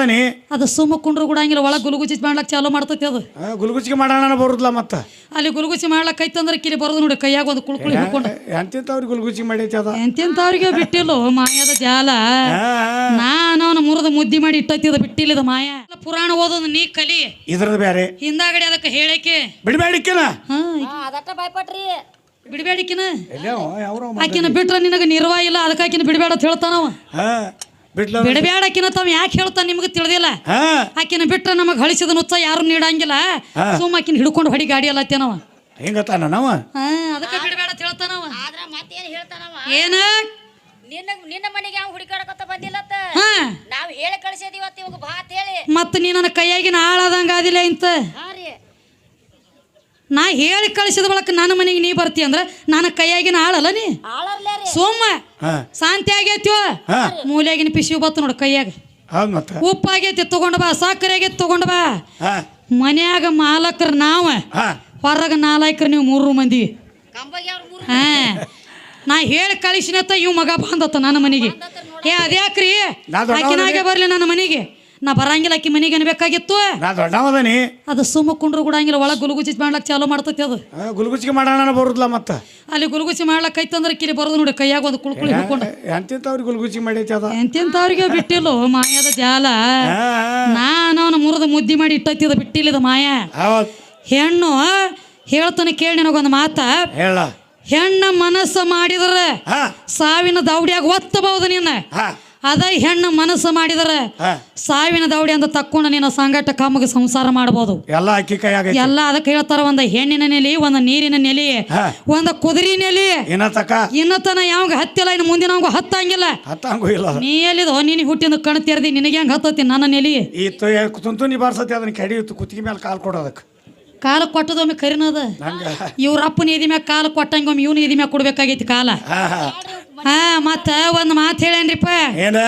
ದಣದನಿ ಅದು ಸುಮ್ಮ ಕುಂಡ್ರು ಕೂಡಂಗಿಲ್ಲ ಒಳಗೆ ಗುಲುಗುಚಿ ಮಾಡ್ಲಕ್ ಚಾಲು ಮಾಡ್ತೈತಿ ಅದು. ಗುಲುಗುಚಿ ಮಾಡೋಣ ಬರುದಿಲ್ಲ ಮತ್ತ? ಅಲ್ಲಿ ಗುಲುಗುಚಿ ಮಾಡ್ಲಕ್ ಐತಂದ್ರೆ ಕಿರಿ ಬರೋದು ನೋಡಿ ಕೈಯಾಗ ಒಂದು ಕುಳ್ಕುಳಿ ಹಿಡ್ಕೊಂಡು. ಎಂತಿಂತವ್ರಿಗೆ ಗುಲುಗುಚಿ ಮಾಡೈತಿ ಅದ? ಬಿಟ್ಟಿಲ್ಲ ಮಾಯದ ಜಾಲ. ನಾನು ನಾನು ಮುರಿದ ಮುದ್ದಿ ಮಾಡಿ ಇಟ್ಟೈತಿದ ಬಿಟ್ಟಿಲ್ಲದ ಮಾಯ. ಪುರಾಣ ಓದೋದು ನೀ ಕಲಿ. ಇದ್ರದ್ದು ಬೇರೆ ಹಿಂದಾಗಡೆ ಅದಕ್ಕೆ ಹೇಳಕ್ಕೆ ಬಿಡಬೇಡಿಕ್ಕಿನ ಹಾ ಅದಟ್ಟ ಭಯಪಟ್ರಿ. ಯಾವ ಆಕಿನ ಬಿಟ್ರೆ ನಿನಗೆ ನಿರ್ವಾ ಇಲ್ಲ ಅದಕ್ಕೆ ಆಕಿನ ಬಿಡಬೇಡ ಅಂತ ಹೇಳ್ತಾನವ ಹಾ ಅಕಿನ ತಮ್ಮ ತಾವ್ ಯಾಕೆ ಹೇಳ್ತಾನ ನಿಮ್ಗೆ ತಿಳಿದಿಲ್ಲ? ಹಾ. ಆಕಿನ ಬಿಟ್ರೆ ನಮಗ್ ಹಳಿಸಿದ ನುಚ್ಚ ಯಾರು ನೀಡಂಗಿಲ್ಲ. ಸುಮ್ಮ ಆಕಿನ ಹಿಡ್ಕೊಂಡು ಹೊಡಿ ಗಾಡಿ ಅಲ್ಲತ್ತೇನವ ಹಿಂಗತ್ತಾನ ನಾವ? ಹಾ ಅದಕ್ಕೆ ಬಿಡಬೇಡ ಅಂತ ಹೇಳ್ತಾನವ. ಆದ್ರ ಮತ್ತೇನ್ ಹೇಳ್ತಾನವ? ಏನ? ನಿನ್ನ ನಿನ್ನ ಮನೆಗೆ ಯಾವ ಹುಡುಕಾಡಕತ್ತ ಬಂದಿಲ್ಲತ್ತ? ಹಾ. ನಾವ್ ಹೇಳಿ ಕಳ್ಸಿದೀವತ್ತ ಇವಾಗ ಭಾತ್ ಹೇಳಿ. ಮತ್ತ ನೀ ನನ್ನ ಕೈಯಾಗಿನ ಆಳಾದಂಗ ಆದಿಲ್ಲ ಇಂತ. ಹಾ. ನಾ ಹೇಳಿ ಕಳಿಸಿದ ಬಳಕ ನನ್ನ ಮನೆಗೆ ನೀ ಬರ್ತಿ ಅಂದ್ರೆ ನನ್ನ ಕೈಯಾಗಿನ ಆಳಲ್ಲ ನೀ? ಸೋಮ ಶಾಂತಿ ಆಗೈತಿವ ಮೂಲೆಯಾಗಿನ ಪಿಶಿ ಬತ್ತು ನೋಡು ಕೈಯಾಗ. ಉಪ್ಪಾಗೈತಿ ತಗೊಂಡ ಉಪ್ಪು ಆಗೈತಿ ತಗೊಂಡ್ ಬಾ ಸಕ್ಕರೆ ಆಗೈತಿ ತಗೊಂಡ ಬಾ. ಮನ್ಯಾಗ ಮಾಲಕರು ನಾವ ಹೊರಗ ನಾಲ್ಕರು ನೀವು ಮೂರು ಮಂದಿ. ಕಂಬಗೆ ಅವ್ರ ಮೂರು ಹಾ. ನಾ ಹೇಳಿ ಕಳಿಸಿನತ್ತ ಇವ್ ಮಗ ಬಂದತ್ತ ನನ್ನ ಮನೆಗೆ. ಏ ಅದ್ಯಾಕ್ರಿ? ಆಕಿನಾಗೆ ಬರ್ಲಿ ನನ್ನ ಮನೆಗೆ. ನಾ ಬರಂಗಿಲ್ಲ ಆಕಿ ಮನೆಗೆ ಅನ್ಬೇಕಾಗಿತ್ತು ನಾ ದೊಡ್ಡವದನಿ ಅದು ಸುಮ್ಮ ಕುಂಡ್ರು ಕೂಡಂಗಿಲ್ಲ ಒಳಗೆ ಗುಲುಗುಚಿ ಮಾಡ್ಲಕ್ ಚಾಲು ಮಾಡ್ತೈತಿ ಅದು. ಗುಲ್ಗುಚ್ಚಿಗೆ ಮಾಡೋಣ ಬರುದಿಲ್ಲ ಮತ್ತೆ. ಅಲ್ಲಿ ಗುಲುಗುಚಿ ಮಾಡ್ಲಕ್ ಐತಂದ್ರೆ ಕಿಲಿ ಬರೋದು ನೋಡಿ ಕೈಯಾಗ ಒಂದು ಕುಳ್ಕುಳಿ ಹಿಡ್ಕೊಂಡು. ಎಂತಿಂತವ್ರಿಗೆ ಗುಲ್ಗುಚ್ಚಿಗೆ ಮಾಡೈತಿ ಅದ? ಬಿಟ್ಟಿಲ್ಲ ಮಾಯದ ಜಾಲ. ನಾನು ಮುರದ ಮುರಿದು ಮುದ್ದಿ ಮಾಡಿ ಇಟ್ಟೈತಿದ ಬಿಟ್ಟಿಲ್ಲ ಮಾಯ. ಹೌದ್. ಹೆಣ್ಣು ಹೇಳ್ತಾನೆ ಕೇಳಿ ನಿನಗೊಂದು ಮಾತ. ಹೇಳ. ಹೆಣ್ಣ ಮನಸ್ಸು ಮಾಡಿದ್ರೆ ಸಾವಿನ ದೌಡಿಯಾಗ ಒತ್ತಬಹುದು ನಿನ್ನ ಅದ ಹೆಣ್ಣು ಮನಸ್ಸು ಮಾಡಿದರೆ ಸಾವಿನ ದೌಡಿ ಅಂತ ತಕ್ಕೊಂಡು ನಿನ್ನ ಸಂಗಟ ಕಮ್ಮಗೆ ಸಂಸಾರ ಮಾಡಬಹುದು ಎಲ್ಲ ಅಕ್ಕಿ ಕೈಯಾಗ ಎಲ್ಲ ಅದಕ್ಕೆ ಹೇಳ್ತಾರ ಒಂದು ಹೆಣ್ಣಿನ ನೆಲೆ ಒಂದು ನೀರಿನ ನೆಲೆ. ಒಂದು ಕುದುರೆ ನೆಲೆ. ಇನ್ನ ಇನ್ನತನ ಯಾವಾಗ ಹತ್ತಿಲ್ಲ ಇನ್ನು ಮುಂದಿನ ಅವಂಗ ಹತ್ತಂಗಿಲ್ಲ. ಹತ್ತಂಗೂ ಇಲ್ಲ ನೀ ಎಲ್ಲಿದೋ ನೀನು ಹುಟ್ಟಿನ ಕಣ್ ತೆರೆದಿ ನಿನಗೆ ಹೆಂಗೆ ಹತ್ತತಿ ನನ್ನ ನೆಲೆ? ಈ ತುಂತುನಿ ಬಾರ್ಸತಿ ಅದನ್ನ ಕಡಿಯುತ್ತು ಕುತ್ತಿಗೆ ಮೇಲೆ ಕಾಲು ಕೊಡೋದಕ್ಕೆ ಕಾಲ ಕೊಟ್ಟದೊಮ್ಮೆ ಕರಿನದ? ಇವ್ರ ಅಪ್ಪನ ಎದಿ ಮ್ಯಾಗ ಕಾಲ ಕೊಟ್ಟಂಗೊಮ್ಮೆ ಇವನು ಎದಿ ಮ್ಯಾಗ ಕೊಡ್ಬೇಕಾಗೈತಿ ಕಾಲ. ಹಾ ಮತ್ತ ಒಂದು ಮಾತು ಹೇಳೇನ್ರಿಪ್ಪ? ಏನ?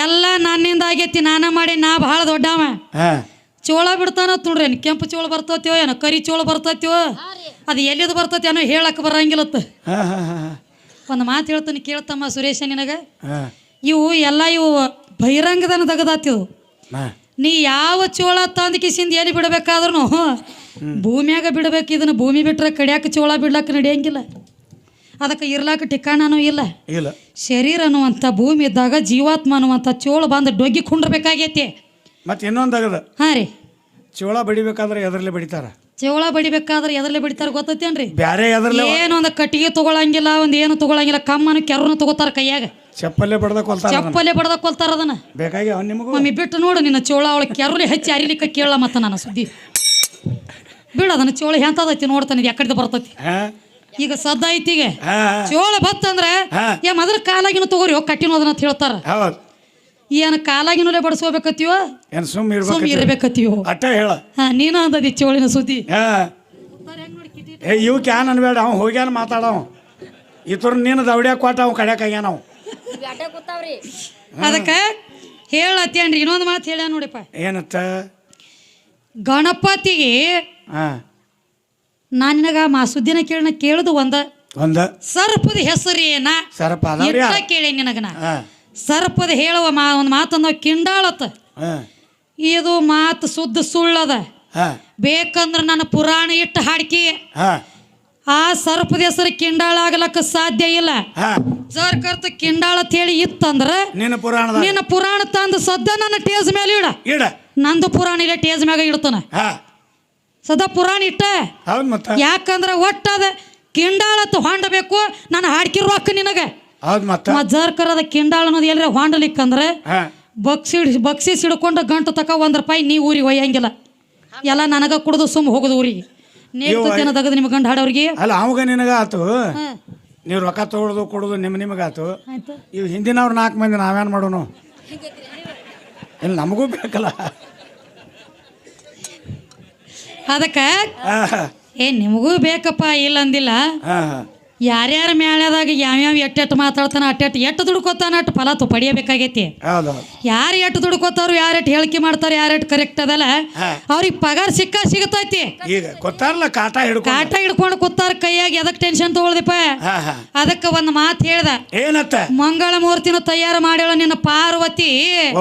ಎಲ್ಲ ನನ್ನಿಂದ ಆಗೈತಿ ನಾನ ಮಾಡಿ ನಾ ಬಹಳ ದೊಡ್ಡವ. ಹಾ. ಚೋಳ ಬಿಡ್ತಾನ ಏನು ಕೆಂಪು ಚೋಳ ಬರ್ತತ್ಯೋ ಏನೋ ಕರಿ ಚೋಳ ಬರ್ತತ್ಯೋ ಅದು ಎಲ್ಲಿದು ಬರ್ತತಿ ಏನೋ ಹೇಳಕ್ ಬರಂಗಿಲ್ಲತ್ತ ಹಾ ಹಾ ಹಾ ಒಂದು ಮಾತು ಹೇಳ್ತಾನೆ ಕೇಳ್ತಮ್ಮ ಸುರೇಶ ನಿನಗ. ಇವು ಎಲ್ಲ ಇವು ಬಹಿರಂಗದನ ತೆಗದಾತಿವು. ನೀ ಯಾವ ಚೋಳ ತಂದ ಕಿಸಿಂದ ಎಲ್ಲಿ ಬಿಡಬೇಕಾದ್ರೂ ಭೂಮಿಯಾಗ ಬಿಡ್ಬೇಕು ಇದನ್ನ ಭೂಮಿ ಬಿಟ್ರೆ ಕಡಿಯಾಕ ಚೋಳ ಬಿಡ್ಲಕ್ಕ ನಡೆಯಂಗಿಲ್ಲ. ಅದಕ್ಕೆ ಇರ್ಲಾಕ ಠಿಕಾಣನೂ ಇಲ್ಲ. ಇಲ್ಲ. ಶರೀರ ಅನ್ನುವಂಥ ಭೂಮಿ ಇದ್ದಾಗ ಜೀವಾತ್ಮ ಅನ್ನುವಂಥ ಚೋಳ ಬಂದು ಡೊಗ್ಗಿ ಕುಂಡ್ರಬೇಕಾಗೈತಿ. ಮತ್ತೆ ಇನ್ನೊಂದಾಗದ? ಹಾಂ ರೀ. ಚೋಳ ಬಡಿಬೇಕಾದ್ರೆ ಎದರಲ್ಲಿ ಬಡಿತಾರ? ಚೋಳ ಬಡಿಬೇಕಾದ್ರೆ ಎದರಲ್ಲಿ ಬಡಿತಾರ ಗೊತ್ತೈತೇನ್ರಿ? ಬ್ಯಾರೆ ಎದರಲ್ಲಿ ಏನು ಒಂದು ಕಟ್ಟಿಗೆ ತಗೊಳಂಗಿಲ್ಲ ಒಂದು ಏನು ತಗೊಳಂಗಿಲ್ಲ ಕಮ್ಮನ ಕೆರನು ತಗೋತಾರ ಕೈಯಾಗ. ಚಪ್ಪಲ್ಲೇ ಬಡದ ಕೊಲ್ತಾರ. ಚಪ್ಪಲೆ ಬಡ್ದ ಕೊಲ್ತಾರ ಅದನ್ನ. ಬೇಕಾಗಿ ಅವ್ನು ನಿಮಗೂ? ಮಮ್ಮಿ ಬಿಟ್ಟು ನೋಡು ನಿನ್ನ ಚೋಳ ಅವಳ ಕೆರಲಿ ಹಚ್ಚಿ ಅರಿಲಿಕ್ಕೆ ಕೇಳ ಮತ್ತ ನನ್ನ ಸುದ್ದಿ. ಬಿಡು ಅದನ್ನ ಚೋಳ ಹೆಂತದೈತಿ ನೋಡ್ತಾನೆ ಯಾಕಡೆ ಬರ್ತೈತಿ. ಈಗ ಸದ್ದ ಐತಿ ಈಗ ಹಾ. ಚೋಳ ಬತ್ತಂದ್ರೆ ಹಾ. ಏ ಮೊದಲ ಕಾಲಾಗಿನ ತಗೋರಿ ಹೋಗಿ ಕಟ್ಟಿನ ಅದನ್ನ ಅಂತ ಹೇಳ್ತಾರ. ಹೌದು. ಏನು ಕಾಲಾಗಿನೂಲೆ ಬಡಿಸ್ಕೋಬೇಕತ್ತೀವೋ? ಏನು ಸುಮ್ ಸುಮ್ ಇರ್ಬೇಕು ಇರ್ಬೇಕತ್ತೀವೋ? ಅಟ್ಟ ಹೇಳ. ನೀನ ನೀನು ಅಂದದಿ ಚೋಳಿನ ಸುದ್ದಿ. ಹಾ. ಏ ಇವ್ ಕ್ಯಾನ್ ಅನ್ಬೇಡ ಅವ್ ಹೋಗ್ಯಾನ ಮಾತಾಡವ. ಇತರ ನೀನು ದೌಡ್ಯಾಗ ಕೊಟ್ಟ ಅವ್ ಕಡ್ಯಾಕ ಆಗ್ಯಾನ ಅವ್. ಅದಕ್ಕ ಹೇಳತ್ತೇನ್ರಿ ಇನ್ನೊಂದು ಮಾತು ಹೇಳ ನೋಡಿಪ್ಪ. ಏನತ್ತ? ಗಣಪತಿಗೆ ಹಾ. ನಾನು ನಿನಗ ಮಾ ಸುದ್ದಿನ ಕೇಳನ ಕೇಳುದು ಒಂದ. ಒಂದ. ಸರ್ಪದ ಹೆಸರು ಏನ? ಸರ್ಪ ಅದಾವ್ರಿ ಇಟ್ಟ ಕೇಳಿ ನಿನಗನ. ಹಾ. ಸರ್ಪದ ಹೇಳುವ ಮಾ ಒಂದು ಮಾತು ಕಿಂಡಾಳತ್ತ. ಹಾ. ಇದು ಮಾತು ಸುದ್ದ ಸುಳ್ಳದ. ಹಾ. ಬೇಕಂದ್ರ ನನ್ನ ಪುರಾಣ ಇಟ್ಟು ಹಾಡ್ಕಿ. ಹಾ. ಆ ಸರ್ಪದ ಹೆಸರು ಕಿಂಡಾಳ ಆಗ್ಲಕ್ಕ ಸಾಧ್ಯ ಇಲ್ಲ. ಸರ್ ಕರ್ತ ಕಿಂಡಾಳ ಅಂತ ಹೇಳಿ ಇತ್ತಂದ್ರ ನಿನ್ನ ಪುರಾಣದ ನಿನ್ನ ಪುರಾಣ ತಂದು ಸದ್ದ ನನ್ನ ಟೇಜ್ ಮೇಲೆ ಇಡ. ಇಡ. ನಂದು ಪುರಾಣ ಇಲ್ಲ ಟೇಜ್ ಮ್ಯಾಗ ಇಡ್ತಾನ. ಹಾ. ಸದಾ ಪುರಾಣ ಇಟ್ಟ. ಹೌದು ಮತ್ತ. ಯಾಕಂದ್ರ ಒಟ್ಟದ ಕಿಂಡಾಳತ್ ಹೊಂಡಬೇಕು ನಾನು ಹಾಡ್ಕಿರೋ ರೊಕ್ಕ ನಿನಗೆ. ಹೌದು ಮತ್ತ. ಕಿಂಡಾಳ ಅನ್ನೋದು ಎಲ್ಲರ ಹೊಂಡಲಿಕ್ಕಂದ್ರೆ ಬಕ್ಸಿ ಸಿಡ್ಕೊಂಡು ಹಿಡ್ಕೊಂಡು ಗಂಟು ತಕ ಒಂದ್ ರೂಪಾಯಿ ನೀ ಊರಿಗೆ ಒಯ್ಯಂಗಿಲ್ಲ. ಎಲ್ಲ ನನಗ ಕುಡ್ದು ಸುಮ್ ಹೋಗುದು ಊರಿಗೆ. ನೇಗ್ತೇನ ತೆಗೆದು ನಿಮ್ಗೆ ಗಂಡ ಹಾಡೋರಿಗೆ. ಅಲ್ಲ ಅವಾಗ ನಿನಗ ಆತು. ನೀವು ರೊಕ್ಕ ತಗೊಳ್ಳೋದು ಕೊಡೋದು ನಿಮ್ಮ ನಿಮಗಾತು ಇವು ಹಿಂದಿನವ್ರು ನಾಲ್ಕು ಮಂದಿ ನಾವೇನು ಮಾಡೋಣ ಇಲ್ಲಿ ನಮಗೂ ಬೇಕಲ್ಲ. ಅದಕ್ಕೆ ಏ ನಿಮಗೂ ಬೇಕಪ್ಪ ಇಲ್ಲ ಅಂದಿಲ್ಲ? ಯಾರ್ಯಾರ ಮ್ಯಾಳ್ಯಾದಾಗ ಯಾವ್ಯಾವ ಎಟ್ಟೆಟ್ಟು ಮಾತಾಡ್ತಾನ ಅಟ್ಟೆಟ್ಟು ಎಟ್ಟು ದುಡ್ಕೋತಾನ ಅಟ್ಟು ಫಲ ತು ಪಡಿಯಬೇಕಾಗೈತಿ. ಯಾರು ಎಟ್ಟು ದುಡ್ಕೋತಾರು ಯಾರು ಎಟ್ಟು ಹೇಳಿಕೆ ಮಾಡ್ತಾರೆ ಯಾರು ಎಟ್ಟು ಕರೆಕ್ಟ್ ಅದಲ್ಲ. ಅವ್ರಿಗೆ ಪಗಾರ ಸಿಕ್ಕ ಸಿಗತೈತಿ. ಕಾಟ ಹಿಡ್ಕೊಂಡು. ಕಾಟ ಹಿಡ್ಕೊಂಡು ಕೂತಾರ ಕೈಯಾಗಿ ಎದಕ್ ಟೆನ್ಷನ್ ತಗೊಳ್ದಿಪ್ಪ ಅದಕ್ಕೆ ಒಂದು ಮಾತು ಹೇಳ್ದ. ಏನತ್ತ? ಮಂಗಳ ಮೂರ್ತಿನ ತಯಾರು ಮಾಡ್ಯಾಳ ನಿನ್ನ ಪಾರ್ವತಿ?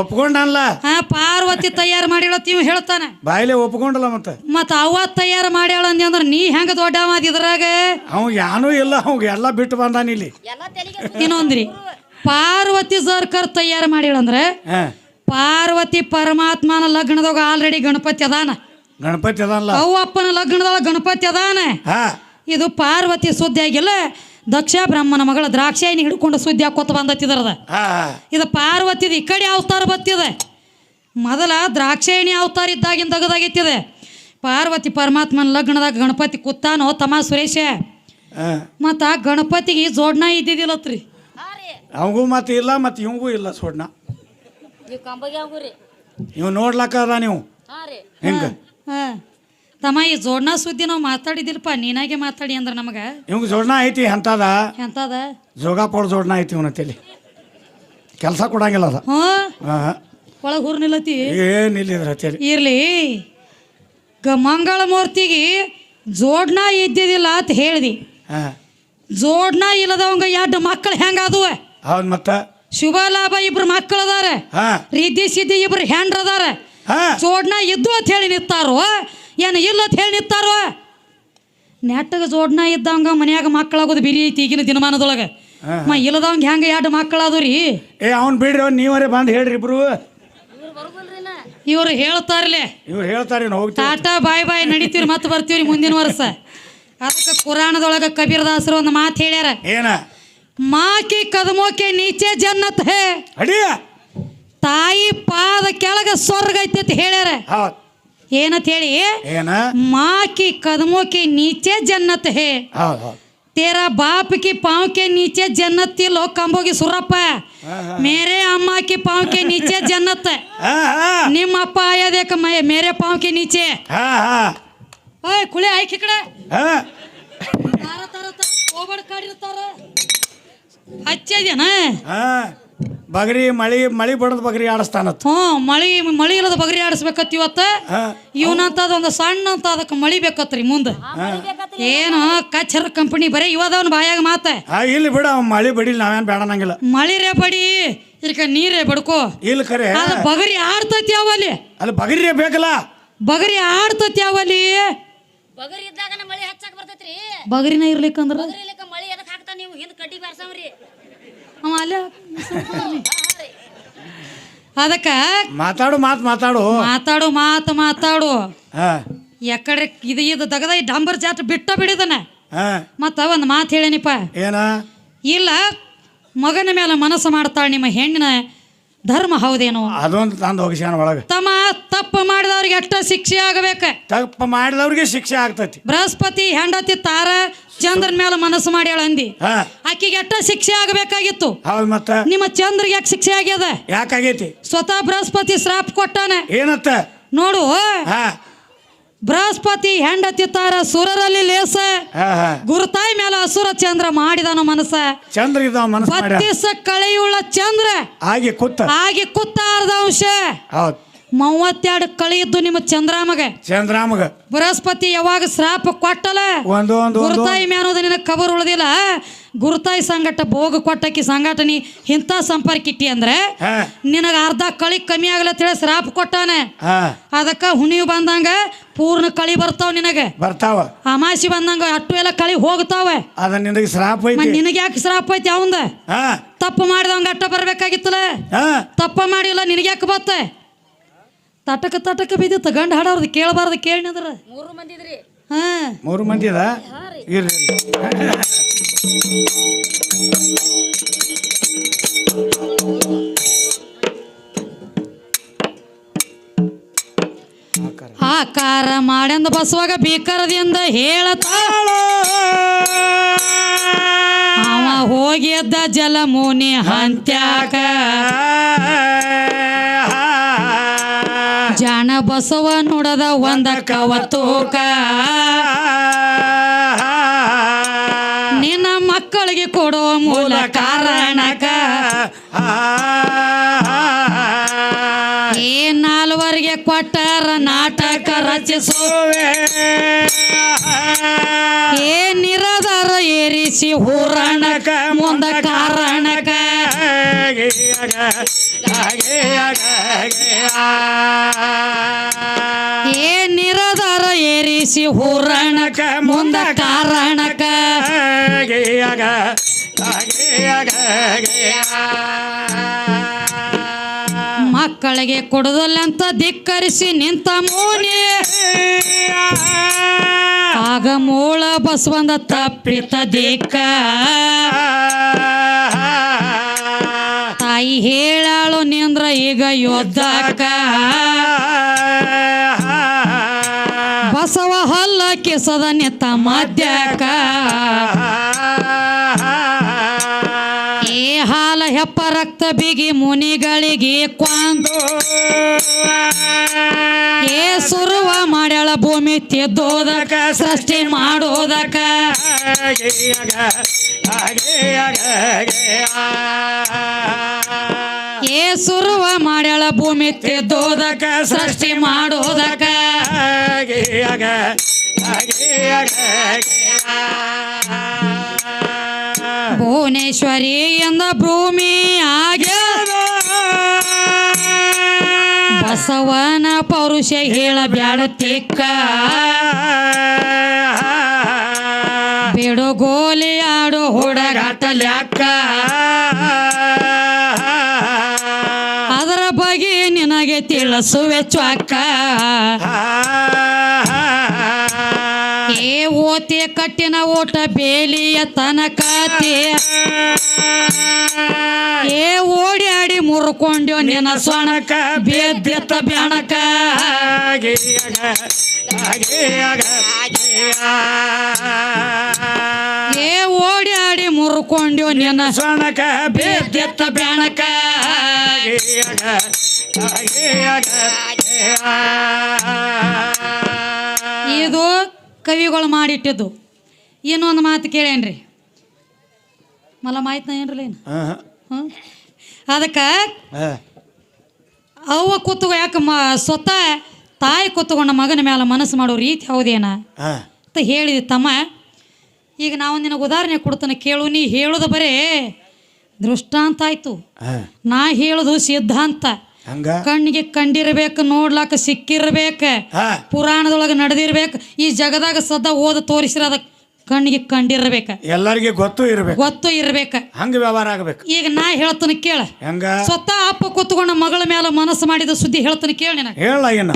ಒಪ್ಕೊಂಡಲ್ಲ ಹಾ ಪಾರ್ವತಿ ತಯಾರು ಮಾಡಿಳ ತೀವ್ ಹೇಳ್ತಾನೆ. ಬಾಯಿಲೆ ಒಪ್ಕೊಂಡಲ್ಲ ಮತ್ತ? ಮತ್ತೆ ಅವ್ವ ತಯಾರು ಮಾಡ್ಯಾಳ ಅಂದ್ರೆ ನೀ ಹೆಂಗ ದೊಡ್ಡ ಮಾತಿದ್ರಾಗ ಇದ್ರಾಗ? ಅವ್ ಯಾನೂ ಇಲ್ಲ. ಎಲ್ಲ ಬಿಟ್ಟು ಬಂದಾನ ಇಲ್ಲಿ. ಇನ್ನೊಂದ್ರಿ ಪಾರ್ವತಿ ಸರ್ಕಾರ ತಯಾರು ಮಾಡಿಳಂದ್ರೆ ಪಾರ್ವತಿ ಪರಮಾತ್ಮನ ಲಗ್ನದಾಗ ಆಲ್ರೆಡಿ ಗಣಪತಿ ಅದಾನ. ಗಣಪತಿ ಅದಲ್ಲ ಅವ್ವಪ್ಪನ ಲಗ್ನದೊಳಗ ಗಣಪತಿ ಅದಾನ. ಹಾ. ಇದು ಪಾರ್ವತಿ ಸುದ್ದಿ ಆಗಿಲ್ಲ ದಕ್ಷ ಬ್ರಹ್ಮನ ಮಗಳ ದ್ರಾಕ್ಷಾಯಿನಿ ಹಿಡ್ಕೊಂಡು ಸುದ್ದಿ ಹಾಕೋತ ಬಂದತ್ತಿದ್ರದ ಇದು ಪಾರ್ವತಿದ ಈ ಕಡೆ ಅವತಾರ ಬತ್ತಿದೆ. ಮೊದಲ ದ್ರಾಕ್ಷಾಯಿಣಿ ಅವತಾರ ಇದ್ದಾಗಿನ ತೆಗೆದಾಗಿತ್ತಿದೆ ಪಾರ್ವತಿ ಪರಮಾತ್ಮನ ಲಗ್ನದಾಗ ಗಣಪತಿ ಕೂತಾನೋ ತಮ್ಮ ಸುರೇಶ? ಮತ್ತು ಆ ಗಣಪತಿಗೆ ಜೋಡ್ನ ಇದ್ದಿದ್ದಿಲ್ಲತ್ರಿ. ಅವಗೂ ಮತ್ತೆ ಇಲ್ಲ ಮತ್ತೆ ಇವಂಗೂ ಇಲ್ಲ ಸೋಡ್ನ ನೀವು ಕಂಬಗೆ ಹೋಗ್ರಿ ಇವ್ ನೋಡ್ಲಕ್ಕ ಅದ ನೀವು? ಹೆಂಗ ರೀ. ಹಿಂಗ? ಹಾಂ ತಮ್ಮ ಈ ಜೋಡ್ನ ಸುದ್ದಿ ನಾವು ಮಾತಾಡಿದಿಲ್ಪ ನೀನಾಗೆ ಮಾತಾಡಿ ಅಂದ್ರೆ ನಮಗ. ಇವಂಗ ಜೋಡ್ನ ಐತಿ ಎಂತದ? ಎಂತದ? ಜೋಗಾಪೋಳ ಜೋಡ್ನ ಐತಿ ಇವನ ತಲೆ. ಕೆಲಸ ಕೊಡಂಗಿಲ್ಲ ಅದ. ಒಳಗ ಹುರ್ ನಿಲ್ಲತಿ? ಏನ್ ತಲೆ? ಇರ್ಲಿ. ಗ ಮಂಗಳ ಮೂರ್ತಿಗೆ ಜೋಡ್ನ ಇದ್ದಿದಿಲ್ಲ ಅಂತ ಹೇಳ್ದಿ. ಜೋಡ್ನ ಇಲ್ಲದವಂಗ ಎರಡು ಮಕ್ಕಳು ಹೆಂಗಾದುವ ಹೌದ್ ಮತ್ತ? ಶುಭ ಲಾಭ ಇಬ್ರು ಮಕ್ಕಳು ಅದಾರ. ರೀತಿ ಸಿದ್ಧಿ ಸಿದ್ದಿ ಇಬ್ರು ಹೆಂಡ್ರ ಅದಾರ. ಹಾ. ಜೋಡ್ನ ಇದ್ದು ಅಂತ ಹೇಳಿ ನಿತ್ತಾರೋ ಏನು ಇಲ್ಲ ಅಂತ ಹೇಳಿ ನಿತ್ತಾರೋ ನೆಟ್ಟಗೆ ಜೋಡ್ನ ಇದ್ದಂಗ ಮನ್ಯಾಗ ಮಕ್ಕಳಾಗೋದು ಬಿರಿ ಐತಿ ಈಗಿನ ದಿನಮಾನದೊಳಗೆ. ಮ ಇಲ್ಲದವಂಗ ಹೆಂಗ ಎರಡು ಮಕ್ಕಳಾದು ರೀ ಏ ಅವ್ನು ಬಿಡ್ರಿ ಅವ್ನು ನೀವರೇ ಬಂದು ಹೇಳ್ರಿ ಇಬ್ರು. ಇವ್ರು ಹೇಳ್ತಾರಲ್ಲೇ ನಾ ಇವ್ರು ಹೇಳ್ತಾರಲೆ. ಇವ್ರು ಹೇಳ್ತಾರೆ ಟಾಟಾ ಬಾಯ್ ಬಾಯ್ ನಡಿತೀವಿ ಮತ್ತೆ ಬರ್ತೀವ್ರಿ ಮುಂದಿನ ವರ್ಷ. ಅದಕ್ಕೆ ಕುರಾಣದೊಳಗ ಕಬೀರದಾಸರು ಒಂದು ಮಾತು ಹೇಳ್ಯಾರ ಏನ ಮಾಕಿ ಕದಮೋಕೆ ನೀಚೆ ಜನ್ನತ್ ಹೇ ಅಡಿಯ ತಾಯಿ ಪಾದ ಕೆಳಗ ಸ್ವರ್ಗ ಐತಿ ಅಂತ ಹೇಳ್ಯಾರ ಹೌದ್ ಏನಂತ ಹೇಳಿ ಏನ ಮಾಕಿ ಕದಮೋಕೆ ನೀಚೆ ಜನ್ನತ್ ಹೇ ಹೌದ್ ಹೌದ್ तेरा बाप के पाँव के नीचे जन्नत थी लोग कंबोगी सुरप है मेरे अम्मा के पाँव के नीचे जन्नत है निम अपा आया देख मेरे पाँव के नीचे ಓಯ್ ಕುಳಿ ಆಯ್ಕೆ ಈ ಕಡೆ ಹಾ? ತಾರ ತಾರ ತಾರ ಓಬಡ್ ಕಾಡಿರ್ತಾರ. ಹಚ್ಚಿದೇನ ಹಾ ಬಗರಿ ಮಳಿ ಮಳಿ ಬಡದ ಬಗರಿ ಆಡಿಸ್ತಾನತ್. ಹ್ಞೂ ಮಳಿ ಮಳಿ ಇಲ್ಲದ ಬಗರಿ ಆಡಿಸ್ಬೇಕತ್ ಇವತ್ತ. ಇವನಂತ ಇವನಂತದ ಒಂದು ಸಣ್ಣ ಅಂತ ಅದಕ್ಕೆ ಮಳಿ ಬೇಕತ್ರಿ ಮುಂದೆ. ಏನು ಕಚ್ಚರ ಕಂಪನಿ ಬರೀ ಇವದವನ್ ಬಾಯಾಗ ಮಾತ. ಇಲ್ಲಿ ಬಿಡ ಮಳಿ ಬಡಿ ನಾವೇನ್ ಬೇಡ ಅನ್ನಂಗಿಲ್ಲ ಮಳಿ ರೇ ಬಡಿ ಇದಕ್ಕೆ ನೀರೇ ಬಡ್ಕೋ. ಇಲ್ಲಿ ಕರೆ. ಅದು ಬಗರಿ ಆಡ್ತೈತಿ ಅವಲ್ಲಿ ಅಲ್ಲಿ ಬಗರಿ ಬೇಕಲ್ಲ. ಬಗರಿ ಆಡ್ತತಿ ಅವಲ್ಲಿ ಬಗರಿ ಇದ್ದಾಗ ನಮ್ಮ ಮಳಿ ಹಚ್ಚಾಕ ಬರ್ತೈತ್ರಿ. ಬಗರಿನ ಇರ್ಲಿಕ್ಕಂದ್ರ? ಬಗರಿ ಇಲ್ಲಕ ಮಳಿ ಎದಕ್ ಹಾಕ್ತಾ ನೀವು? ಹಿಂದ್ ಕಟ್ಟಿ ಬಾರ್ಸವ್ರಿ. ಅವ ಅಲ್ಲೇ ಅದಕ್ಕ ಮಾತಾಡು ಮಾತು ಮಾತಾಡು. ಮಾತಾಡು ಮಾತು ಮಾತಾಡು. ಹಾ. ಎಕಡೆ ಇದು ಇದು ದಗದ ಈ ಡಂಬರ್ ಜಾತ್ರೆ ಬಿಟ್ಟ ಬಿಡಿದನ? ಹಾ. ಮತ್ತ ಒಂದು ಮಾತು ಹೇಳೇನಿಪ್ಪ? ಏನ? ಇಲ್ಲ ಮಗನ ಮೇಲೆ ಮನಸ್ಸು ಮಾಡ್ತಾಳೆ ನಿಮ್ಮ ಹೆಣ್ಣಿನ ಧರ್ಮ ಹೌದೇನೋ? ಅದೊಂದು ತಂದು ಹೋಗಿಸ್ಯಾನ ಒಳಗೆ. ತಮ್ಮ ಮಾಡಿದವ್ರಿಗೆ ಎಷ್ಟ ಶಿಕ್ಷೆ ಆಗಬೇಕ. ತಪ್ಪ ಮಾಡಿದವ್ರಿಗೆ ಶಿಕ್ಷೆ ಆಗ್ತತಿ. ಬೃಹಸ್ಪತಿ ಹೆಂಡತಿ ತಾರ ಚಂದ್ರನ ಮೇಲೆ ಮನಸ್ಸು ಮಾಡ್ಯಾಳ ಅಂದಿ. ಹಾ. ಆಕಿಗೆ ಎಷ್ಟ ಶಿಕ್ಷೆ ಆಗಬೇಕಾಗಿತ್ತು. ಹೌದ್ ಮತ್ತ? ನಿಮ್ಮ ಚಂದ್ರಿಗೆ ಯಾಕೆ ಶಿಕ್ಷೆ ಆಗ್ಯದ? ಯಾಕಾಗೈತಿ? ಸ್ವತಃ ಬೃಹಸ್ಪತಿ ಶ್ರಾಪ್ ಕೊಟ್ಟಾನೆ. ಏನತ್ತ? ನೋಡು. ಹಾ. ಬೃಹಸ್ಪತಿ ಹೆಂಡತಿ ತಾರ ಸುರರಲ್ಲಿ ಲೇಸ. ಗುರುತಾಯಿ ಮೇಲೆ ಅಸುರ ಚಂದ್ರ ಮಾಡಿದಾನ ಮನಸ್ಸ. ಚಂದ್ರ ಇದಾವ ಮನಸ್ಸು ಮಾಡ್ಯ ಬತ್ತಿಸ ಕಳೆಯುಳ್ಳ ಚಂದ್ರ. ಆಗಿ ಕೂತ ಆಗಿ ಕುತ್ತಾರದ ಅಂಶ. ಹೌದ್. ಮೂವತ್ತೆರಡು ಕಳಿ ಇದ್ದು ನಿಮ್ಮ ಚಂದ್ರಾಮಗ. ಚಂದ್ರಾಮಗ. ಬೃಹಸ್ಪತಿ ಯಾವಾಗ ಶ್ರಾಪ ಕೊಟ್ಟಲ್ಲ ಒಂದೊಂದು ಒಂದು ಒಂದು. ಗುರುತಾಯಿ ಮ್ಯಾನೋದು ನಿನಗೆ ಕಬರ್ ಉಳ್ದಿಲ್ಲ. ಗುರುತಾಯಿ ಸಂಗಟ ಭೋಗ ಕೊಟ್ಟಾಕಿ ಸಂಘಟನೆ ನೀ ಇಂಥ ಸಂಪರ್ಕ ಇಟ್ಟಿ ಅಂದ್ರೆ ನಿನಗ ಅರ್ಧ ಕಳಿ ಕಮ್ಮಿ ಆಗಲ್ಲ ಹೇಳಿ ಶ್ರಾಪ ಕೊಟ್ಟಾನೆ. ಅದಕ್ಕ ಹುಣಿವು ಬಂದಂಗ ಪೂರ್ಣ ಕಳಿ ಬರ್ತಾವ ನಿನಗೆ. ಬರ್ತಾವ. ಅಮಾಸಿ ಬಂದಂಗ ಅಟ್ಟು ಎಲ್ಲ ಕಳಿ ಹೋಗ್ತಾವೆ. ಅದ ನಿನಗೆ ಶ್ರಾಪ ನಿನಗೆ ಯಾಕೆ ಶ್ರಾಪ ಐತಿ ಅವಂದ? ತಪ್ಪು ಮಾಡಿದವಂಗ ಅಟ್ಟ ಬರ್ಬೇಕಾಗಿತ್ತಲ್ಲ ತಪ್ಪ ಮಾಡಿಲ್ಲ ನಿನಗೆ ಯಾಕೆ ಬತ್ತೆ? ತಟಕ ತಟಕ ಬಿದ್ದು ಗಂಡ ಹಾಡೋರ್ದು ಕೇಳಬಾರ್ದು ಕೇಳಿನದ್ರ ಮೂರು ಮಂದಿ ಇದ್ರಿ. ಹಾ. ಮೂರು ಮಂದಿ ಅದ? ಆಕಾರ ಮಾಡ್ಯಂದ ಬಸವಾಗ ಬೇಕರದಿಂದ ಹೇಳತ. ಅವ ಹೋಗಿದ್ದ ಜಲಮೂನಿ ಹಂತ್ಯಾಕ. ಜಾಣ ಬಸವ ನೋಡದ ಒಂದ ಕವತೋಕ ನಿನ್ನ ಮಕ್ಕಳಿಗೆ ಕೊಡೋ ಮೂಲ ಕಾರಣಕ ಏ ನಾಲ್ವರಿಗೆ ಕೊಟ್ಟಾರ ನಾಟಕ ರಚಿಸುವೆ ಏ ನಿರದರ ಏರಿಸಿ ಹೂರಣಕ ಮುಂದ ಕಾರಣಕ ಏರಿಸಿ ಹೂರಣಕ ಮುಂದ ಕಾರಣಕ. ಮಕ್ಕಳಿಗೆ ಕೊಡುದಲ್ಲಂತ ಧಿಕ್ಕರಿಸಿ ನಿಂತ ಮೂನಿ. ಆಗ ಮೂಳ ಬಸವಂದ ತಪ್ಪಿತ ದಿಕ್ಕ ತಾಯಿ ಹೇಳಾಳು ನಿಂದ್ರ ಈಗ ಯೋಧಕ ಕಿಸದ ನಿತ್ತ ಏಹಾಲ ಏ ಹಾಲ ಹೆಪ್ಪ ರಕ್ತ ಬಿಗಿ ಮುನಿಗಳಿಗೆ ಕೊಂದು ಏ ಸುರುವ ಮಾಡ್ಯಾಳ ಭೂಮಿ ತಿದ್ದೋದಕ ಸೃಷ್ಟಿ ಮಾಡೋದಕ. ಏ ಸುರುವ ಮಾಡ್ಯಾಳ ಭೂಮಿ ತೆದ್ದೋದಕ ಸೃಷ್ಟಿ ಮಾಡೋದಕ. ಭುವನೇಶ್ವರಿ ಎಂದ ಭೂಮಿ ಆಗ್ಯದ ಬಸವನ ಪೌರುಷ ಹೇಳ ಬ್ಯಾಡ ತಿಕ್ಕ. ಬಿಡುಗೋಲಿ ಆಡು ಹುಡಗಾತ ಲ್ಯಾಕ. ಅದರ ಬಗ್ಗೆ ನಿನಗೆ ತಿಳಿಸುವೆ ಚ್ವಾಕ. ಓತೆ ಕಟ್ಟಿನ ಊಟ ಬೇಲಿಯ ತನಕ ಏ ಓಡಿ ಆಡಿ ಮುರ್ಕೊಂಡ್ಯೋ ನಿನ್ನ ಸೊಣಕ ಬೇದ್ಯತ ಬ್ಯಾಣಕ. ಏ ಓಡಿ ಆಡಿ ಮುರ್ಕೊಂಡ್ಯೋ ನಿನ್ನ ಸೊಣಕ ಬೇದ್ಯತ ಬ್ಯಾಣಕ. ಕವಿಗಳು ಮಾಡಿಟ್ಟಿದ್ದು. ಇನ್ನೊಂದು ಮಾತು ಕೇಳೇನ್ರಿ. ಮಲ ಮಾಹಿತಿ ಏನ್ರಲ್ಲ ಏನು? ಹ್ಞೂ ಅದಕ್ಕೆ ಅವ್ವ ಕೂತು ಯಾಕೆ ಮ ಸ್ವತಃ ತಾಯಿ ಕೂತ್ಕೊಂಡ ಮಗನ ಮೇಲೆ ಮನಸ್ಸು ಮಾಡೋ ರೀತಿ ಹೌದೇನ? ಅಂತ ಹೇಳಿದೆ ತಮ್ಮ. ಈಗ ನಾವು ನಿನಗೆ ಉದಾಹರಣೆ ಕೊಡ್ತಾನೆ ಕೇಳು ನೀ ಹೇಳೋದು ಬರೇ ದೃಷ್ಟಾಂತ ಆಯಿತು. ನಾ ಹೇಳೋದು ಸಿದ್ಧಾಂತ. ಹಂಗ? ಕಣ್ಣಿಗೆ ಕಂಡಿರ್ಬೇಕು ನೋಡ್ಲಾಕ ಸಿಕ್ಕಿರ್ಬೇಕ ಪುರಾಣದೊಳಗೆ ನಡೆದಿರ್ಬೇಕು ಈ ಜಗದಾಗ ಸದಾ ಓದ ತೋರಿಸಿರ ಅದಕ್ಕೆ ಕಣ್ಣಿಗೆ ಕಂಡಿರ್ಬೇಕ. ಎಲ್ಲರಿಗೆ ಗೊತ್ತು ಇರ್ಬೇಕು. ಗೊತ್ತು ಇರ್ಬೇಕ. ಹಂಗ ವ್ಯವಹಾರ ಆಗ್ಬೇಕು. ಈಗ ನಾ ಹೇಳ್ತಾನೆ ಕೇಳ. ಹೆಂಗ? ಸ್ವತಃ ಅಪ್ಪ ಕೂತ್ಕೊಂಡ ಮಗಳ ಮೇಲೆ ಮನಸ್ಸು ಮಾಡಿದ ಸುದ್ದಿ ಹೇಳ್ತಾನೆ ಕೇಳ ನಿನಗೆ. ಹೇಳ ಏನ